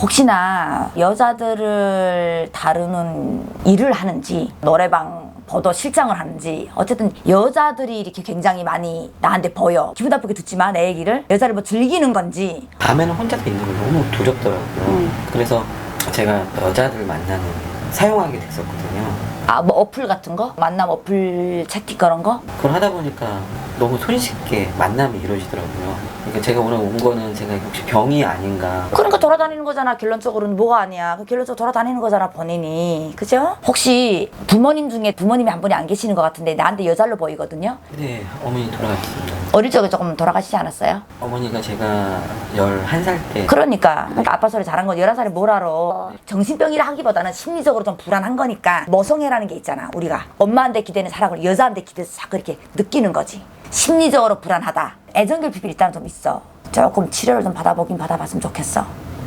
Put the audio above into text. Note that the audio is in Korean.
혹시나 여자들을 다루는 일을 하는지 노래방 버더 실장을 하는지 어쨌든 여자들이 이렇게 굉장히 많이 나한테 보여. 기분 나쁘게 듣지 마내 얘기를 여자를 뭐 즐기는 건지. 밤에는 혼자서 있는 게 너무 두렵더라고요. 그래서 제가 여자들 만나는 사용하게 됐었거든요. 아 뭐 어플 같은 거? 만남 어플 채팅 그런 거? 그걸 하다 보니까 너무 손쉽게 만남이 이루어지더라고요. 그러니까 제가 오늘 온 거는 제가 혹시 병이 아닌가. 그러니까 돌아다니는 거잖아. 결론적으로는 뭐가 아니야. 그 결론적으로 돌아다니는 거잖아 본인이. 그죠? 혹시 부모님 중에 부모님이 한 분이 안 계시는 것 같은데 나한테 여자로 보이거든요? 네, 어머니 돌아가셨습니다. 어릴 적에 조금 돌아가시지 않았어요? 어머니가 제가 11살 때. 그러니까. 아빠 소리 잘한 건 11살에 뭘 알아? 정신병이라 하기보다는 심리적으로 좀 불안한 거니까. 모성애라는 게 있잖아 우리가. 엄마한테 기대는 사랑을 여자한테 기대서 자꾸 이렇게 느끼는 거지 심리적으로 불안하다. 애정결핍이 일단 좀 있어. 조금 치료를 좀 받아보긴 받아봤으면 좋겠어